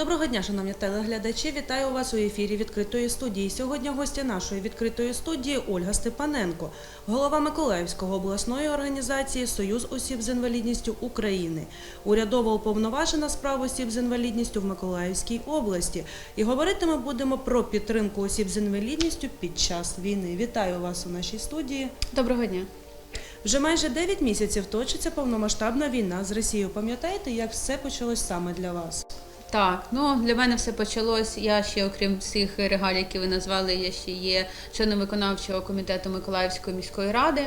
Доброго дня, шановні телеглядачі. Вітаю вас у ефірі відкритої студії. Сьогодні гості нашої відкритої студії Ольга Степаненко, голова Миколаївської обласної організації Союз осіб з інвалідністю України, урядова уповноважена з прав осіб з інвалідністю в Миколаївській області. І говорити ми будемо про підтримку осіб з інвалідністю під час війни. Вітаю вас у нашій студії. Доброго дня. Вже майже 9 місяців точиться повномасштабна війна з Росією. Пам'ятаєте, як все почалось саме для вас? Так, ну для мене все почалось. Я ще, окрім всіх регалій, які ви назвали, я ще є членом виконавчого комітету Миколаївської міської ради.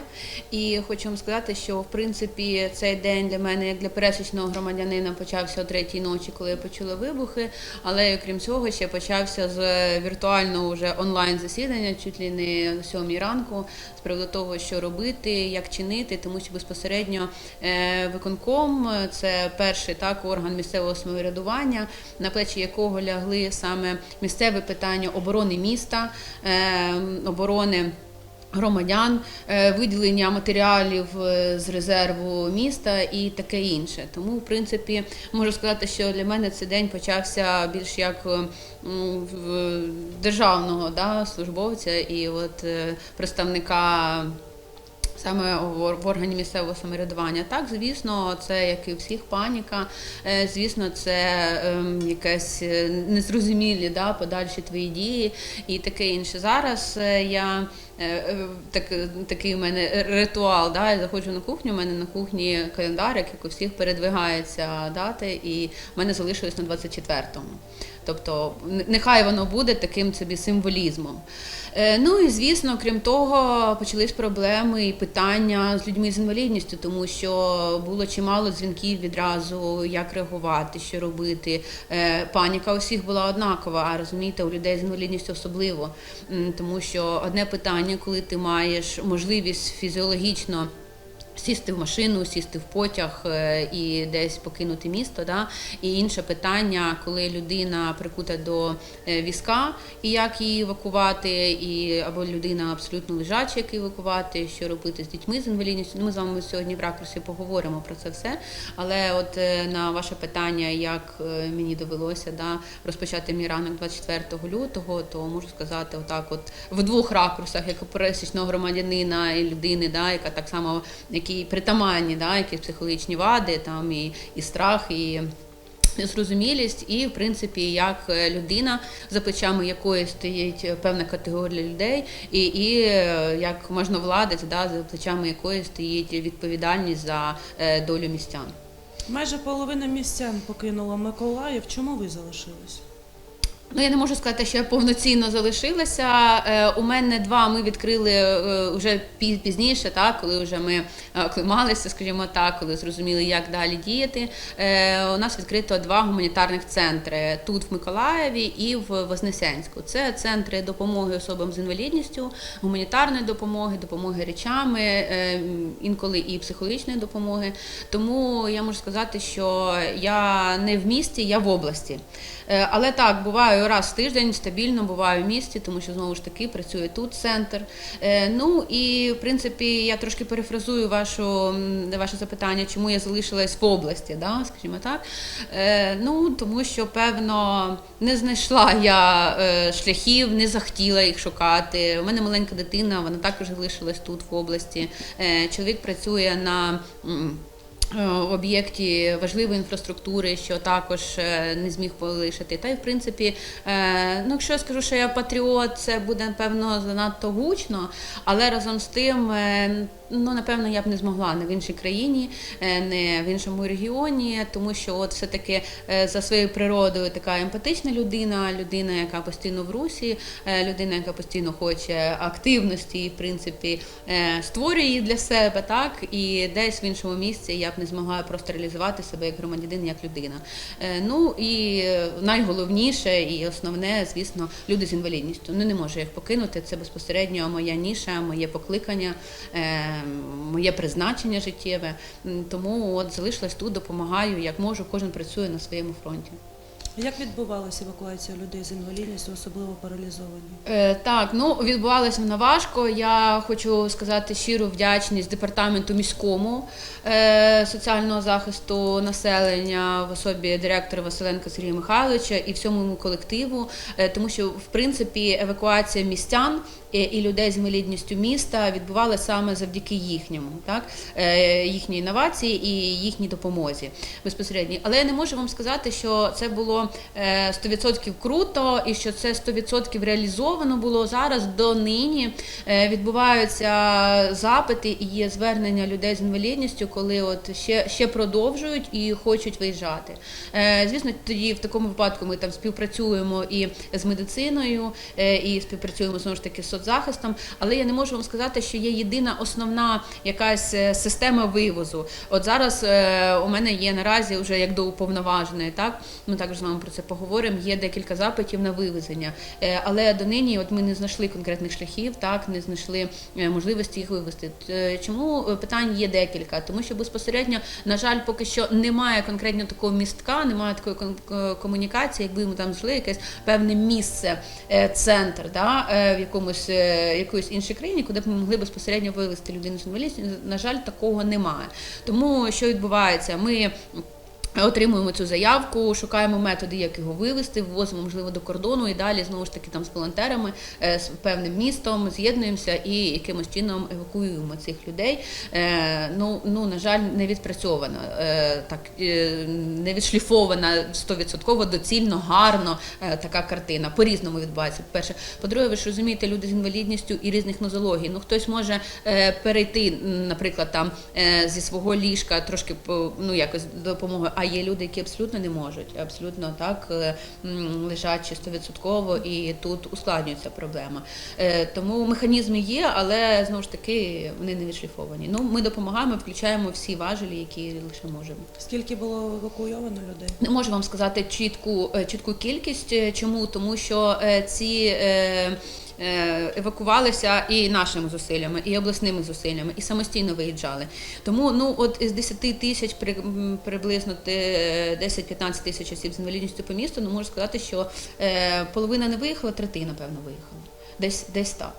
І хочу вам сказати, що в принципі цей день для мене, як для пересічного громадянина, почався о третій ночі, коли я почула вибухи. Але окрім цього, ще почався з віртуального вже онлайн засідання, чуть ли не о сьомій ранку, з приводу того, що робити, як чинити, тому що безпосередньо е, виконком це перший так орган місцевого самоврядування, на плечі якого лягли саме місцеве питання оборони міста, е, оборони. Громадян, е, виділення матеріалів е, з резерву міста і таке інше. Тому, в принципі, можу сказати, що для мене цей день почався більш як е, державного да, службовця і от представника саме в органі місцевого самоврядування. Так, звісно, це як і всіх паніка. Е, Звісно, це ем, якесь е, незрозумілі да, подальші твої дії і таке інше. Зараз е, я так, такий у мене ритуал. Да, я заходжу на кухню. У мене на кухні календар, як у всіх передвигається дати, і в мене залишилось на 24-му. Тобто, нехай воно буде таким собі символізмом. Е, Ну і звісно, крім того, почались проблеми і питання з людьми з інвалідністю, тому що було чимало дзвінків відразу, як реагувати, що робити. Е, Паніка у всіх була однакова, а розумієте, у людей з інвалідністю особливо. Тому що одне питання, коли ти маєш можливість фізіологічно. Сісти в машину, сісти в потяг е, і десь покинути місто. Да? І інше питання, коли людина прикута до е, візка, і як її евакувати, і або людина абсолютно лежача, як її евакувати, що робити з дітьми з інвалідністю. Ну, ми з вами сьогодні в ракурсі поговоримо про це все. Але от е, на ваше питання, як мені довелося да, розпочати мій ранок 24 лютого, то можу сказати, отак, от в двох ракурсах, як пересічного громадянина і людини, да, яка так само, які притаманні, да, якісь психологічні вади, там і, і страх, і. Зрозумілість, і в принципі, як е, людина, за плечами якої стоїть певна категорія людей, і, і е, як можновладець, да, за плечами якої стоїть відповідальність за е, долю містян. Майже половина містян покинула Миколаїв. Чому ви залишились? Ну, я не можу сказати, що я повноцінно залишилася. Е, у мене два ми відкрили е, вже пізніше, так, коли вже ми е, оклималися, скажімо так, коли зрозуміли, як далі діяти. Е, у нас відкрито два гуманітарних центри тут в Миколаєві і в Вознесенську. Це центри допомоги особам з інвалідністю, гуманітарної допомоги, допомоги речами, е, інколи і психологічної допомоги. Тому я можу сказати, що я не в місті, я в області. Е, Але так, буваю раз в тиждень стабільно буваю в місті, тому що знову ж таки працює тут центр. Е, Ну і в принципі я трошки перефразую вашу, ваше запитання, чому я залишилась в області, да, скажімо так. Е, Ну тому що певно не знайшла я шляхів, не захотіла їх шукати. У мене маленька дитина, вона також залишилась тут в області. Чоловік працює на. Е, об'єкті важливої інфраструктури, що також е, не зміг полишити. Та й в принципі, е, ну якщо я скажу, що я патріот, це буде напевно занадто гучно, але разом з тим. Ну, напевно, я б не змогла не в іншій країні, не в іншому регіоні, тому що от все-таки е, за своєю природою така емпатична людина, людина, яка постійно в русі, людина, яка постійно хоче активності і, в принципі, створює її для себе, так, і десь в іншому місці я б не змогла просто реалізувати себе як громадянин, як людина. Е, Ну і найголовніше і основне, звісно, люди з інвалідністю. Ну не можу їх покинути. Це безпосередньо моя ніша, моє покликання, е, моє призначення життєве. Тому от залишилась тут, допомагаю, як можу. Кожен працює на своєму фронті. Як відбувалася евакуація людей з інвалідністю, особливо паралізовані? Е, Так, ну відбувалося вона важко. Я хочу сказати щиру вдячність департаменту міському е, соціального захисту населення в особі директора Василенка Сергія Михайловича і всьому йому колективу, е, тому що в принципі евакуація містян е, і людей з інвалідністю міста відбувалася саме завдяки їхньому, так е, їхній інновації і їхній допомозі безпосередньо. Але я не можу вам сказати, що це було е, 100% круто і що це 100% реалізовано було зараз до нині. Е, Відбуваються запити і є звернення людей з інвалідністю, коли от ще, ще продовжують і хочуть виїжджати. Е, Звісно, тоді в такому випадку ми там співпрацюємо і з медициною, е, і співпрацюємо знову ж таки з соцзахистом. Але я не можу вам сказати, що є єдина основна якась е, система вивозу. От зараз е, у мене є наразі вже як до уповноваженої, так ми також з вами про це поговоримо. Є декілька запитів на вивезення, Е, але донині от ми не знайшли конкретних шляхів, так не знайшли е, можливості їх вивезти. Е, Чому питань є декілька? Тому що безпосередньо, на жаль, поки що немає конкретно такого містка, немає такої комунікації, якби ми там знайшли якесь певне місце, центр, да, в якомусь якоїсь іншій країні, куди б ми могли безпосередньо вивезти людину з інвалідністю. На жаль, такого немає. Тому що відбувається, ми. Отримуємо цю заявку, шукаємо методи, як його вивезти, вивозимо, можливо, до кордону і далі знову ж таки там з волонтерами, е, з певним містом з'єднуємося і якимось чином евакуюємо цих людей. Е, Ну, ну на жаль, не відпрацьована, е, так не відшліфована 100% доцільно, гарно така картина. По-різному відбувається. По-перше, по-друге, ви ж розумієте, люди з інвалідністю і різних нозологій. Ну хтось може перейти, наприклад, там зі свого ліжка трошки ну якось допомогою. А є люди, які абсолютно не можуть, абсолютно так е, м, лежачі 100% і тут ускладнюється проблема. Е, Тому механізми є, але знову ж таки вони не відшліфовані. Ну ми допомагаємо, включаємо всі важелі, які лише можемо. Скільки було евакуйовано людей? Не можу вам сказати чітку, е, чітку кількість. Чому? Тому що ці евакувалися і нашими зусиллями, і обласними зусиллями, і самостійно виїжджали. Тому ну от із 10 тисяч приблизно 10-15 тисяч осіб з інвалідністю по місту, ну можу сказати, що е, половина не виїхала, третина, певно, виїхала. Десь, десь так.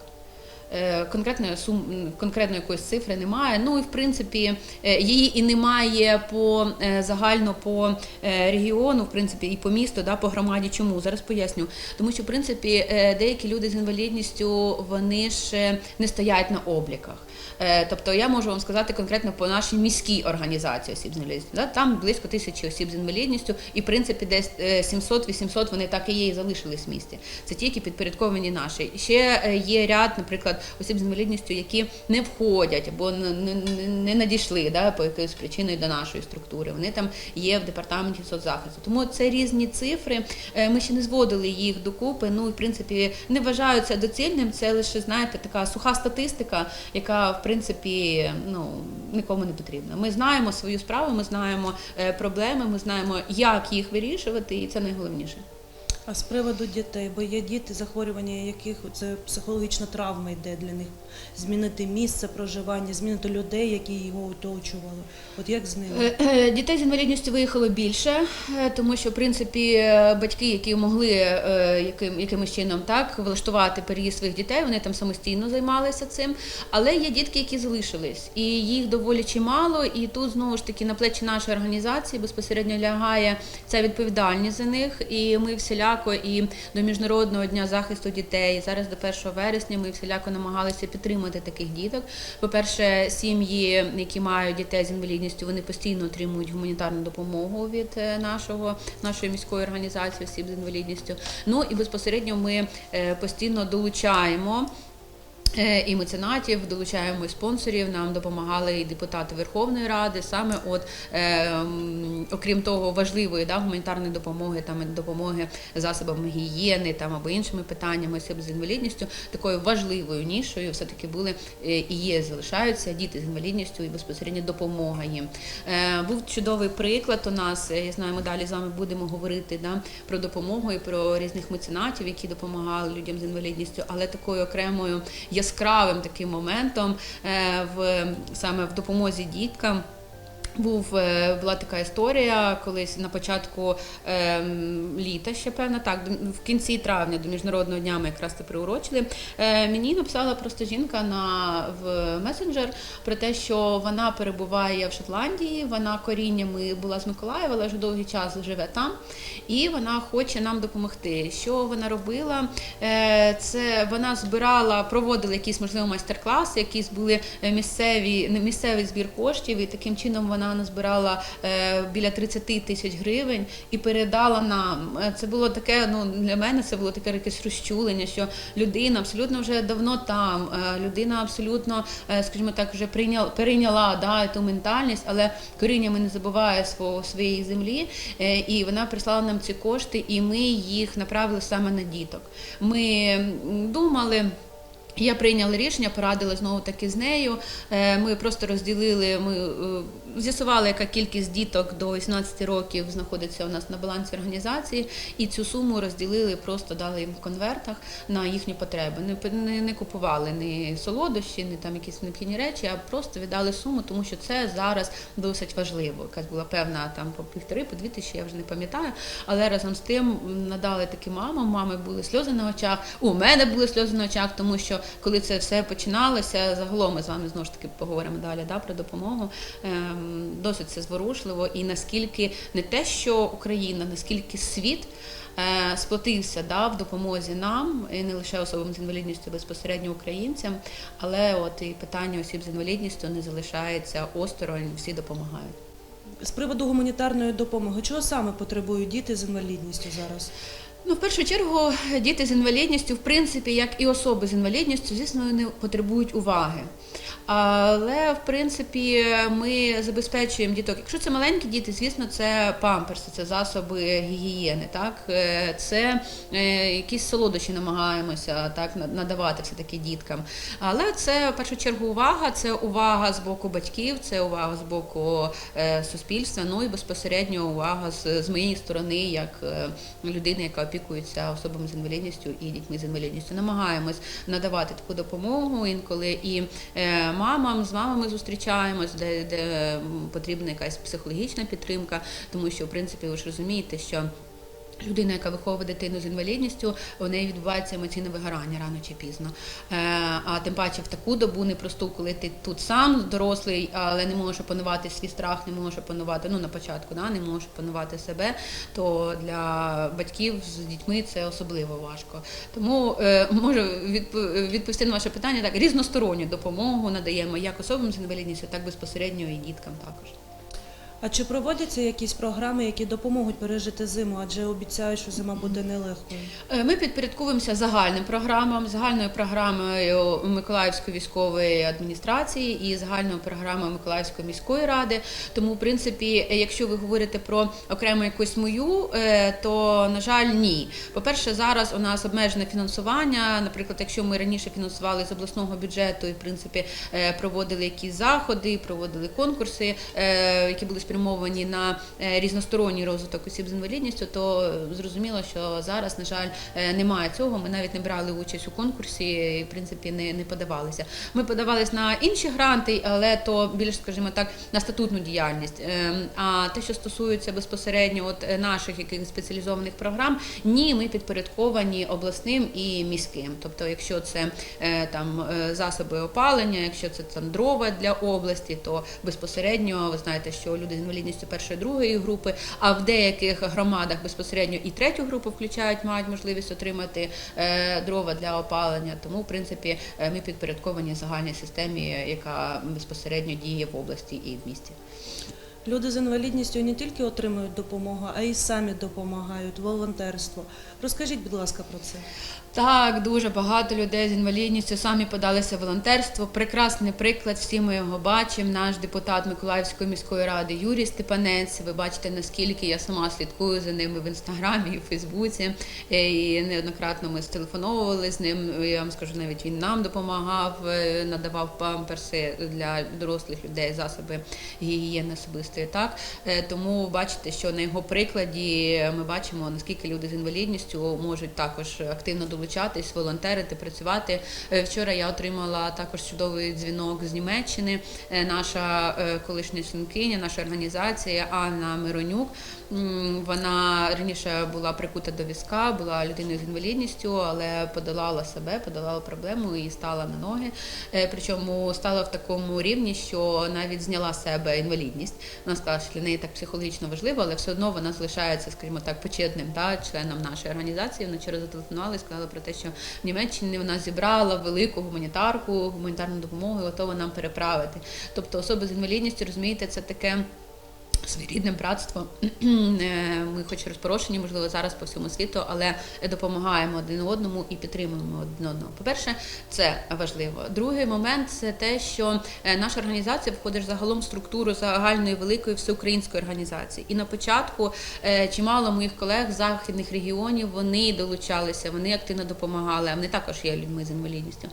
Е, Конкретної сум конкретної якоїсь цифри немає. Ну і в принципі е, її і немає по е, загально по регіону, в принципі, і по місту, да, по громаді. Чому зараз поясню? Тому що в принципі деякі люди з інвалідністю вони ж не стоять на обліках. Е, Тобто я можу вам сказати конкретно по нашій міській організації осіб з інвалідністю. Там близько тисячі осіб з інвалідністю, і в принципі десь е, 700-800 вони так і є і залишились в місті. Це ті, які підпорядковані наші. Ще е, є ряд, наприклад, осіб з інвалідністю, які не входять або не, надійшли да, по якоїсь причиною до нашої структури. Вони там є в департаменті соцзахисту. Тому це різні цифри. Е, Ми ще не зводили їх докупи. Ну і в принципі не вважаю це доцільним. Це лише знаєте така суха статистика, яка в принципі ну нікому не потрібно. Ми знаємо свою справу, ми знаємо е, проблеми, ми знаємо, як їх вирішувати, і це найголовніше. А з приводу дітей, бо є діти, захворювання яких це психологічна травма йде для них. Змінити місце проживання, змінити людей, які його оточували. От як з ними? Е, е, Дітей з інвалідністю виїхало більше, е, тому що в принципі батьки, які могли яким, якимось чином так влаштувати переїзд своїх дітей, вони там самостійно займалися цим. Але є дітки, які залишились, і їх доволі чимало. І тут знову ж таки на плечі нашої організації безпосередньо лягає ця відповідальність за них. І ми всіляко і до міжнародного дня захисту дітей. Зараз до 1 вересня ми всіляко намагалися підтримати таких діток. По-перше, сім'ї, які мають дітей з інвалідністю, вони постійно отримують гуманітарну допомогу від е, нашого нашої міської організації осіб з інвалідністю. Ну і безпосередньо ми е, постійно долучаємо. Е, І меценатів долучаємо і спонсорів. Нам допомагали і депутати Верховної Ради. Саме от е, окрім того, важливої да, гуманітарної допомоги, там допомоги засобами гігієни там або іншими питаннями осіб з інвалідністю, такою важливою нішою все таки були е, і є, залишаються діти з інвалідністю і безпосередньо допомога їм. Е, Був чудовий приклад у нас. е, Я знаю, ми далі з вами будемо говорити да, про допомогу і про різних меценатів, які допомагали людям з інвалідністю, але такою окремою яскравим таким моментом е, в саме в допомозі діткам. Був е, була така історія колись на початку ем, літа, ще певно, так в кінці травня до міжнародного дня ми якраз це приурочили. Е, мені написала просто жінка на в месенджер про те, що вона перебуває в Шотландії, вона коріннями була з Миколаєва, але вже довгий час живе там, і вона хоче нам допомогти. Що вона робила? Е, це вона збирала, проводила якісь можливо майстер-класи, якісь були е, місцеві місцевий збір коштів, і таким чином вона назбирала е, біля 30 тисяч гривень і передала нам. Е, Це було таке. Ну для мене це було таке якесь розчулення, що людина абсолютно вже давно там. е, Людина абсолютно, скажімо так, вже прийняла перейняла да, ту ментальність, але коріннями не забуває свого своєї землі. І вона прислала нам ці кошти, і ми їх направили саме на діток. Ми думали. Я прийняла рішення, порадила знову таки з нею. Ми просто розділили, ми з'ясували, яка кількість діток до 18 років знаходиться у нас на балансі організації, і цю суму розділили, просто дали їм в конвертах на їхні потреби. Не, не, не купували ні солодощі, ні там якісь необхідні речі, а просто віддали суму, тому що це зараз досить важливо. Якась була певна там по півтори, по дві тисячі, я вже не пам'ятаю. Але разом з тим надали таки мамам. Мами були сльози на очах. У мене були сльози на очах, тому що коли це все починалося, загалом ми з вами знову ж таки поговоримо далі да, про допомогу. Досить це зворушливо, і наскільки не те, що Україна, наскільки світ. е, Сплотився да, в допомозі нам, і не лише особам з інвалідністю, безпосередньо українцям, але от і питання осіб з інвалідністю не залишається осторонь, всі допомагають. З приводу гуманітарної допомоги, чого саме потребують діти з інвалідністю зараз? Ну, в першу чергу, діти з інвалідністю, в принципі, як і особи з інвалідністю, звісно, вони потребують уваги. Але в принципі ми забезпечуємо діток. Якщо це маленькі діти, звісно, це памперси, це засоби гігієни. Так Е, це е, якісь солодощі намагаємося так надавати все таки діткам. Але це в першу чергу увага, це увага з боку батьків, це увага з боку е, суспільства. Ну і безпосередньо увага з, з моєї сторони, як людини, яка опікується особами з інвалідністю і дітьми з інвалідністю. Намагаємось надавати таку допомогу інколи і мамам з мамами зустрічаємось, де, де потрібна якась психологічна підтримка, тому що в принципі ви ж розумієте, що. Людина, яка виховує дитину з інвалідністю, у неї відбувається емоційне вигорання рано чи пізно. Е, а тим паче в таку добу непросту, коли ти тут сам дорослий, але не можеш опанувати свій страх, не можеш опанувати, ну на початку, да, не можеш опанувати себе, то для батьків з дітьми це особливо важко. Тому е, можу відповісти на ваше питання так, різносторонню допомогу надаємо як особам з інвалідністю, так безпосередньо і діткам також. А чи проводяться якісь програми, які допоможуть пережити зиму, адже обіцяють, що зима буде нелегкою? Е, Ми підпорядковуємося загальним програмам, загальною програмою Миколаївської військової адміністрації і загальною програмою Миколаївської міської ради. Тому, в принципі, якщо ви говорите про окремо якусь мою, е, то на жаль, ні. По-перше, зараз у нас обмежене фінансування. Наприклад, якщо ми раніше фінансували з обласного бюджету і в принципі е, проводили якісь заходи, проводили конкурси, які були спрямовані на е, різносторонній розвиток осіб з інвалідністю, то е, зрозуміло, що зараз, на жаль, е, немає цього. Ми навіть не брали участь у конкурсі, і в принципі не, не подавалися. Ми подавались на інші гранти, але то більш, скажімо так, на статутну діяльність. Ем, А те, що стосується безпосередньо от наших якихось спеціалізованих програм, ні, ми підпорядковані обласним і міським. Тобто, якщо це там засоби опалення, якщо це там дрова для області, то безпосередньо ви знаєте, що люди з інвалідністю першої другої групи, а в деяких громадах безпосередньо і третю групу включають, мають можливість отримати е, дрова для опалення. Тому, в принципі, е, ми підпорядковані загальній системі, яка безпосередньо діє в області і в місті. Люди з інвалідністю не тільки отримують допомогу, а й самі допомагають, волонтерство. Розкажіть, будь ласка, про це. Так, дуже багато людей з інвалідністю самі подалися в волонтерство. Прекрасний приклад, всі ми його бачимо. Наш депутат Миколаївської міської ради Юрій Степанець. Ви бачите, наскільки я сама слідкую за ними в інстаграмі і в Фейсбуці. Е, І неоднократно ми стелефоновували з ним. Я вам скажу, навіть він нам допомагав, е, надавав памперси для дорослих людей, засоби гігієни особистої. Так Е, тому бачите, що на його прикладі ми бачимо наскільки люди з інвалідністю можуть також активно долучатись, волонтерити, працювати. Е, Вчора я отримала також чудовий дзвінок з Німеччини. Е, Наша е, колишня членкиня, наша організація Анна Миронюк. Вона раніше була прикута до візка, була людиною з інвалідністю, але подолала себе, подолала проблему і стала на ноги. Причому стала в такому рівні, що навіть зняла себе інвалідність. Вона сказала, що для неї так психологічно важливо, але все одно вона залишається, скажімо так, почетним да, членом нашої організації. Вона вчора зателефонувала і сказала про те, що в Німеччині вона зібрала велику гуманітарку, гуманітарну допомогу і готова нам переправити. Тобто особи з інвалідністю, розумієте, це таке. Своєрідне братство. Е, Ми, хоч розпорошені, можливо, зараз по всьому світу, але допомагаємо один одному і підтримуємо один одного. По-перше, це важливо. Другий момент це те, що е, наша організація входить загалом в структуру загальної великої всеукраїнської організації. І на початку е, чимало моїх колег з західних регіонів вони долучалися, вони активно допомагали. Вони також є людьми з інвалідністю.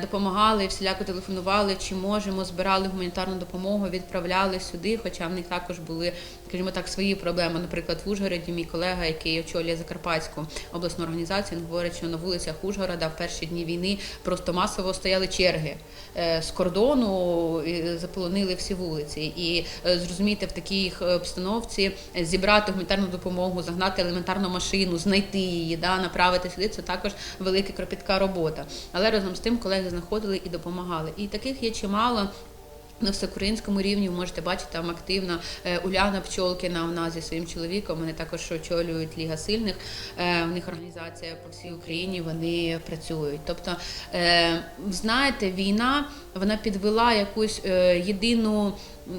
Допомагали, всіляко телефонували, чи можемо, збирали гуманітарну допомогу, відправляли сюди, хоча в них також були, скажімо так, свої проблеми. Наприклад, в Ужгороді мій колега, який очолює Закарпатську обласну організацію, він говорить, що на вулицях Ужгорода в перші дні війни просто масово стояли черги е, з кордону, і заполонили всі вулиці. І е, зрозуміти в такій обстановці зібрати гуманітарну допомогу, загнати елементарну машину, знайти її, да, направити сюди. Це також велика кропітка робота. Але разом з тим колеги знаходили і допомагали. І таких є чимало. На всеукраїнському рівні ви можете бачити там активно е, Уляна Пчолкіна Вона зі своїм чоловіком. Вони також очолюють Ліга сильних. У В них організація по всій Україні. Вони працюють. Тобто, е, знаєте, війна вона підвела якусь е, єдину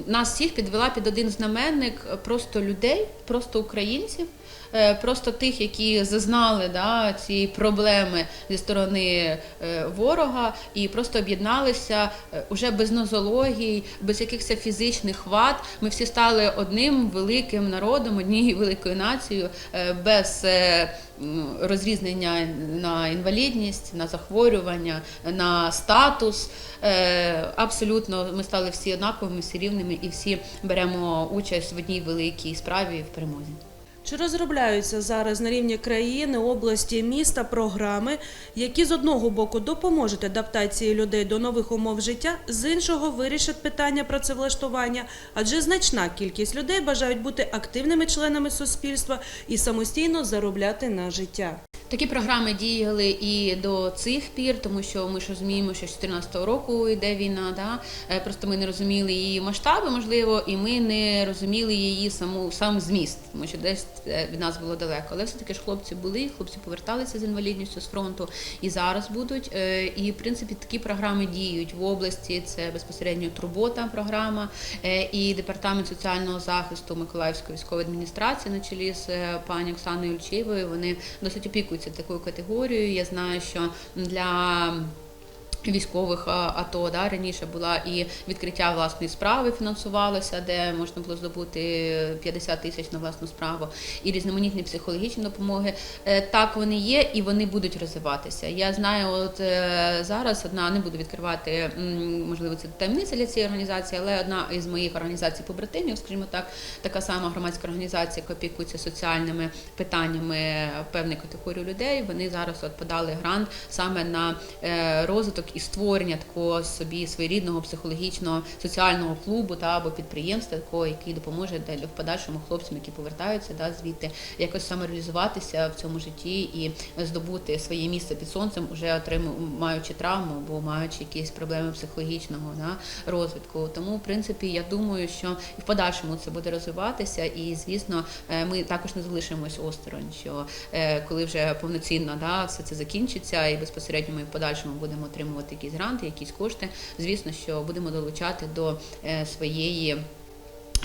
нас всіх підвела під один знаменник просто людей, просто українців. е, Просто тих, які зазнали да, ці проблеми зі сторони е, ворога, і просто об'єдналися е, уже без нозологій, без якихось фізичних вад. Ми всі стали одним великим народом, однією великою нацією, без розрізнення на інвалідність, на захворювання, на статус. Е, Абсолютно ми стали всі однаковими, всі рівними і всі беремо участь в одній великій справі в перемозі. Чи розробляються зараз на рівні країни, області, міста програми, які з одного боку допоможуть адаптації людей до нових умов життя, з іншого вирішать питання працевлаштування, адже значна кількість людей бажають бути активними членами суспільства і самостійно заробляти на життя. Такі програми діяли і до цих пір, тому що ми ж розуміємо, що з 2014 року йде війна. Да? Е, Просто ми не розуміли її масштаби, можливо, і ми не розуміли її саму сам зміст, тому що десь е, від нас було далеко. Але все-таки ж хлопці були, хлопці поверталися з інвалідністю з фронту і зараз будуть. Е, І в принципі такі програми діють в області. Це безпосередньо турбота програма і департамент соціального захисту Миколаївської військової адміністрації на чолі з пані Оксаною Ільчиєвою. Вони досить опікуються такою категорією. Я знаю, що для Військових АТО да, раніше була і відкриття власної справи фінансувалося, де можна було здобути 50 тисяч на власну справу, і різноманітні психологічні допомоги. Е, Так вони є і вони будуть розвиватися. Я знаю, от е, зараз одна не буду відкривати, можливо, це таємниця для цієї організації, але одна із моїх організацій побратимів, скажімо так, така сама громадська організація, яка опікується соціальними питаннями певної категорії людей. Вони зараз от подали грант саме на е, розвиток і створення такого собі своєрідного психологічного соціального клубу та або підприємства, такого, який допоможе далі в подальшому хлопцям, які повертаються да, звідти, якось самореалізуватися в цьому житті і здобути своє місце під сонцем, уже отриму, маючи травму або маючи якісь проблеми психологічного да, розвитку. Тому, в принципі, я думаю, що і в подальшому це буде розвиватися, і звісно, е, ми також не залишимось осторонь, що е, коли вже повноцінно да, все це закінчиться, і безпосередньо ми в подальшому будемо отримувати якісь гранти, якісь кошти. Звісно, що будемо долучати до е, своєї.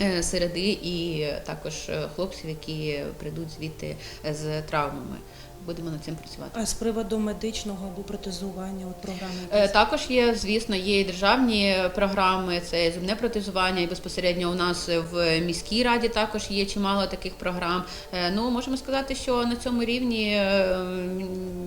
е, Середи і також е, хлопців, які прийдуть звідти з травмами. Будемо над цим працювати. А з приводу медичного або протезування, от програми? Е, Також є, звісно, є і державні програми, це зубне протезування, і безпосередньо у нас в міській раді також є чимало таких програм. Е, Ну можемо сказати, що на цьому рівні е,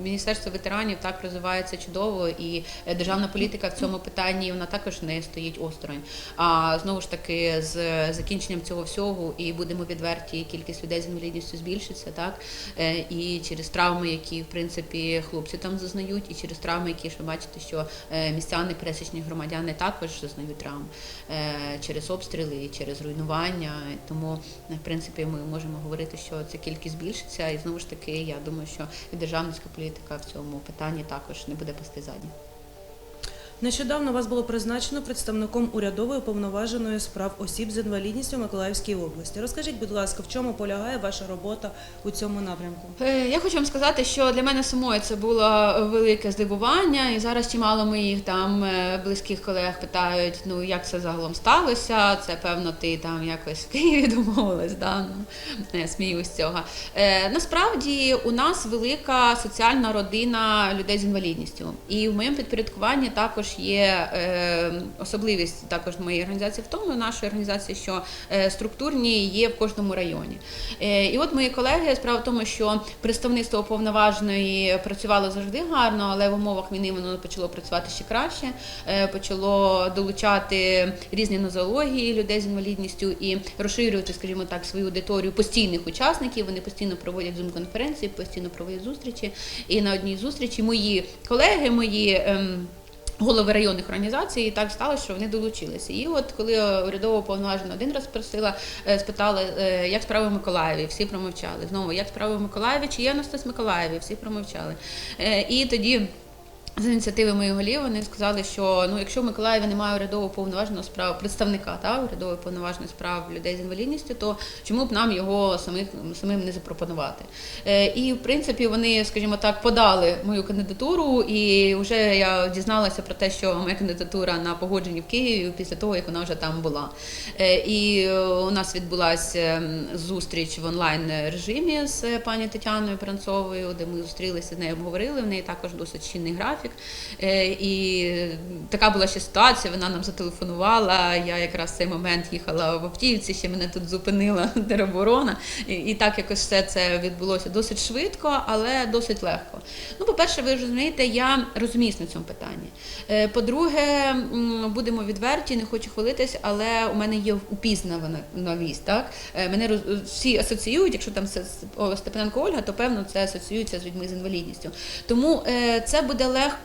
Міністерство ветеранів так розвивається чудово, і державна політика в цьому питанні вона також не стоїть осторонь. А знову ж таки, з закінченням цього всього, і будемо відверті, кількість людей з інвалідністю збільшиться, так Е, і через травми, які в принципі хлопці там зазнають, і через травми, які ж ви бачите, що е, містяни, пересічні громадяни також зазнають травм е, через обстріли, через руйнування. Тому в принципі ми можемо говорити, що ця кількість збільшиться, і знову ж таки, я думаю, що державницька політика в цьому питанні також не буде пасти задні. Нещодавно вас було призначено представником урядової уповноваженої справ осіб з інвалідністю Миколаївській області. Розкажіть, будь ласка, в чому полягає ваша робота у цьому напрямку? Е, Я хочу вам сказати, що для мене самої це було велике здивування, і зараз чимало моїх там е, близьких колег питають: ну як це загалом сталося? Це певно, ти там якось в Києві домовилась. Да? Ну, я сміюсь цього. Е, насправді у нас велика соціальна родина людей з інвалідністю, і в моєму підпорядкуванні також є е, особливість також моєї організації в тому, нашої організації, що е, структурні є в кожному районі. Е, І от мої колеги, справа в тому, що представництво уповноваженої працювало завжди гарно, але в умовах війни воно почало працювати ще краще, почало долучати різні нозології людей з інвалідністю і розширювати, скажімо так, свою аудиторію постійних учасників. Вони постійно проводять зум-конференції, постійно проводять зустрічі. І на одній зустрічі мої колеги, мої. Голови районних організацій і так сталося, що вони долучилися. І от коли урядово повноважена один раз спросила, е, спитали, е, як справи в Миколаєві, всі промовчали. Знову як справи в Миколаєві, чи є у нас Миколаєві, всі промовчали. Е, І тоді. З ініціативи моїх голів вони сказали, що ну якщо в Миколаєві немає урядово повноваженого справ представника та урядової повноважної справ людей з інвалідністю, то чому б нам його самих самим не запропонувати? Е, і в принципі вони, скажімо так, подали мою кандидатуру, і вже я дізналася про те, що моя кандидатура на погодженні в Києві після того, як вона вже там була. Е, і е, у нас відбулася зустріч в онлайн режимі з е, пані Тетяною Пранцовою, де ми зустрілися з нею, обговорили. В неї також досить чинний графік. Е, І така була ще ситуація. Вона нам зателефонувала. Я якраз в цей момент їхала в Автівці, ще мене тут зупинила тероборона. І, так якось все це відбулося досить швидко, але досить легко. Ну, по-перше, ви розумієте, я розуміюсь на цьому питанні. Е, По-друге, будемо відверті, не хочу хвалитись, але у мене є упізнаваність. Так? Е, Мене роз- всі асоціюють, якщо там Степаненко Ольга, то певно це асоціюється з людьми з інвалідністю. Тому це буде легко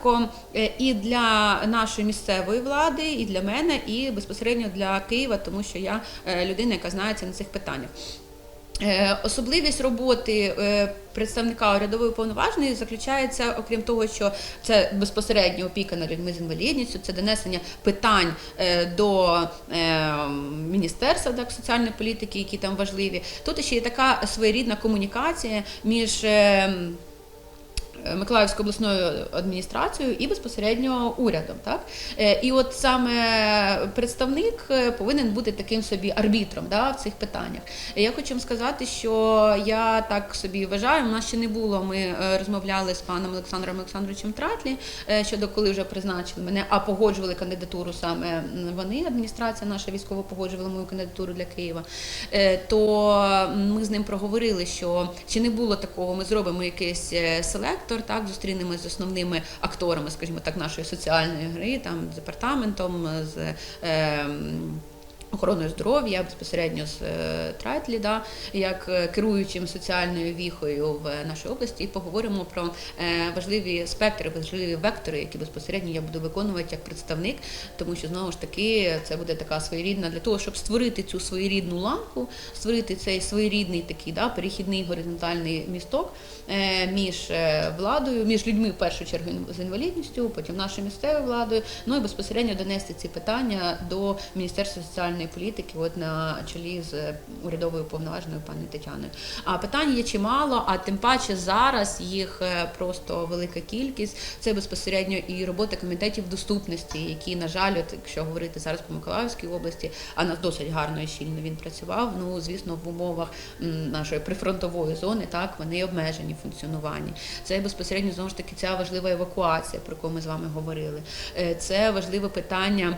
е, і для нашої місцевої влади, і для мене, і безпосередньо для Києва, тому що я е, людина, яка знається на цих питаннях. Е, Особливість роботи представника урядової уповноваженої заключається, окрім того, що це безпосередньо опіка над людьми з інвалідністю, це донесення питань до міністерства так, соціальної політики, які там важливі. Тут ще є така своєрідна комунікація між. Е, Миколаївською обласною адміністрацією і безпосередньо урядом. Так? Е, І от саме представник е, повинен бути таким собі арбітром да, в цих питаннях. Я хочу вам сказати, що я так собі вважаю, у нас ще не було. Ми розмовляли з паном Олександром Олександровичем Тратлі щодо коли вже призначили мене, а погоджували кандидатуру саме вони, адміністрація наша військово погоджувала мою кандидатуру для Києва. То ми з ним проговорили, що чи не було такого, ми зробимо якийсь е, селектор, так зустрінемося з основними акторами, скажімо так, нашої соціальної гри, там з департаментом, з. Е, Охороною здоров'я безпосередньо з е, Трайтлі, да, як е, керуючим соціальною віхою в нашій області, і поговоримо про е, важливі спектри, важливі вектори, які безпосередньо я буду виконувати як представник, тому що знову ж таки це буде така своєрідна для того, щоб створити цю своєрідну ланку, створити цей своєрідний такий да, перехідний горизонтальний місток між владою, між людьми в першу чергу з інвалідністю, потім нашою місцевою владою, ну і безпосередньо донести ці питання до Міністерства соціальної соціальної політики, от на чолі з урядовою повноваженою пані Тетяною. А питань є чимало, а тим паче зараз їх е, просто велика кількість. Це безпосередньо і робота комітетів доступності, які, на жаль, от якщо говорити зараз по Миколаївській області, а нас досить гарно і щільно він працював. Ну звісно, в умовах нашої прифронтової зони так вони обмежені функціонуванні. Це безпосередньо знову ж таки ця важлива евакуація, про яку ми з вами говорили. Е, Це важливе питання.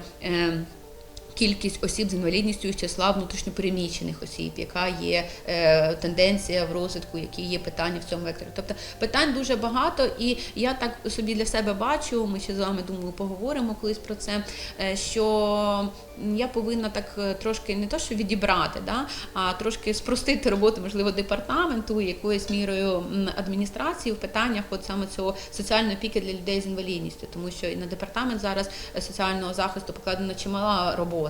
Кількість осіб з інвалідністю із числа внутрішньопереміщених осіб, яка є е, тенденція в розвитку, які є питання в цьому векторі. Тобто питань дуже багато, і я так собі для себе бачу. Ми ще з вами думаю, поговоримо колись про це. е, Що я повинна так е, трошки не то, що відібрати, да, а трошки спростити роботу, можливо, департаменту, якоюсь мірою адміністрації в питаннях от саме цього соціальної опіки для людей з інвалідністю, тому що і на департамент зараз соціального захисту покладена чимала робота.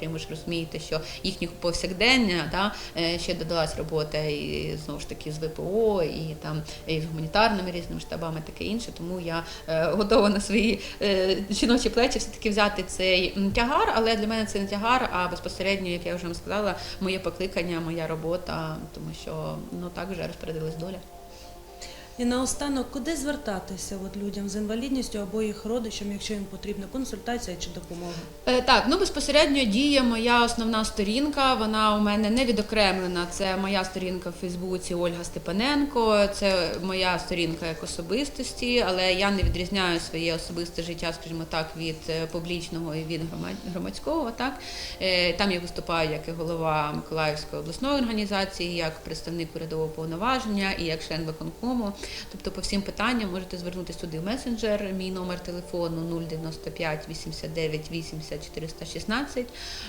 Крім ви ж розумієте, що їхніх повсякдення да, е, ще додалась робота і знову ж таки з ВПО, і там і з гуманітарними різними штабами, таке інше. Тому я е, готова на свої е, жіночі плечі все таки взяти цей тягар, але для мене це не тягар, а безпосередньо, як я вже вам сказала, моє покликання, моя робота, тому що ну так вже розпорядилась доля. І наостанок, куди звертатися от людям з інвалідністю або їх родичам, якщо їм потрібна консультація чи допомога? Е, Так, ну безпосередньо діє моя основна сторінка. Вона у мене не відокремлена. Це моя сторінка в Фейсбуці Ольга Степаненко. Це моя сторінка як особистості, але я не відрізняю своє особисте життя, скажімо так, від е, публічного і від грома- громадського. Так Е, там я виступаю як і голова Миколаївської обласної організації, як представник урядового повноваження і як член виконкому. Тобто, по всім питанням можете звернутися туди в месенджер. Мій номер телефону 095 89 80 416.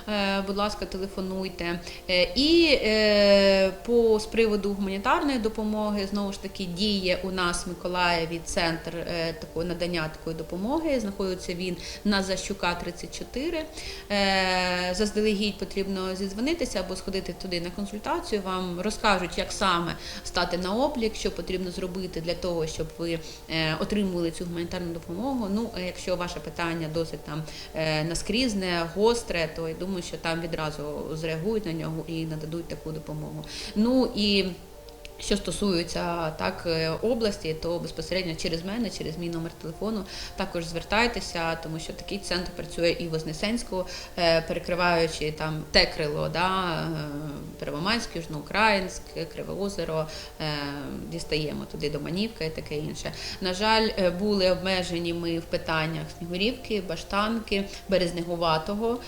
Е, Будь ласка, телефонуйте. Е, І е, по з приводу гуманітарної допомоги знову ж таки діє у нас в Миколаєві центр е, такої надання такої допомоги. Знаходиться він на Защука 34. Е, Заздалегідь потрібно зідзвонитися або сходити туди на консультацію. Вам розкажуть, як саме стати на облік, що потрібно зробити для того, щоб ви е, отримували цю гуманітарну допомогу. Ну, якщо ваше питання досить там е, наскрізне, гостре, то я думаю, що там відразу зреагують на нього і нададуть таку допомогу. Ну і що стосується так е, області, то безпосередньо через мене, через мій номер телефону, також звертайтеся, тому що такий центр працює і в Вознесенську, е, перекриваючи там те крило, да, е, Первомайськ, Южноукраїнськ, Криве озеро, дістаємо туди до Манівка і таке інше. На жаль, були обмежені ми в питаннях Снігурівки, Баштанки, Березнегуватого.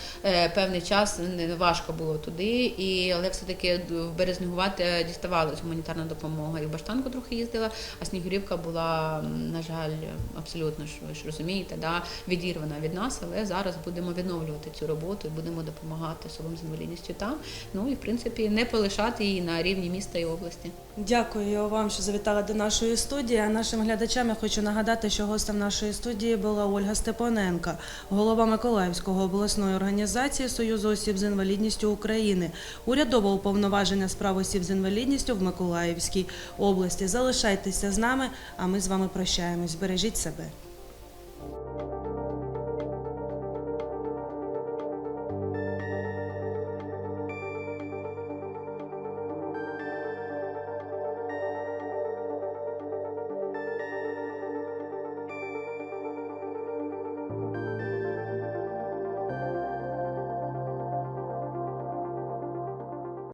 Певний час важко було туди, і, але все-таки в Березнегувате діставалась гуманітарна допомога. І в Баштанку трохи їздила, а Снігурівка була, на жаль, абсолютно ж ви ж розумієте, да, відірвана від нас, але зараз будемо відновлювати цю роботу і будемо допомагати особам з інвалідністю там. Ну і в принципі не полишати її на рівні міста і області. Дякую вам, що завітали до нашої студії. А нашим глядачам я хочу нагадати, що гостем нашої студії була Ольга Степаненка, голова Миколаївського обласної організації Союзу осіб з інвалідністю України, урядово уповноваження справ осіб з інвалідністю в Миколаївській області. Залишайтеся з нами, а ми з вами прощаємось. Бережіть себе.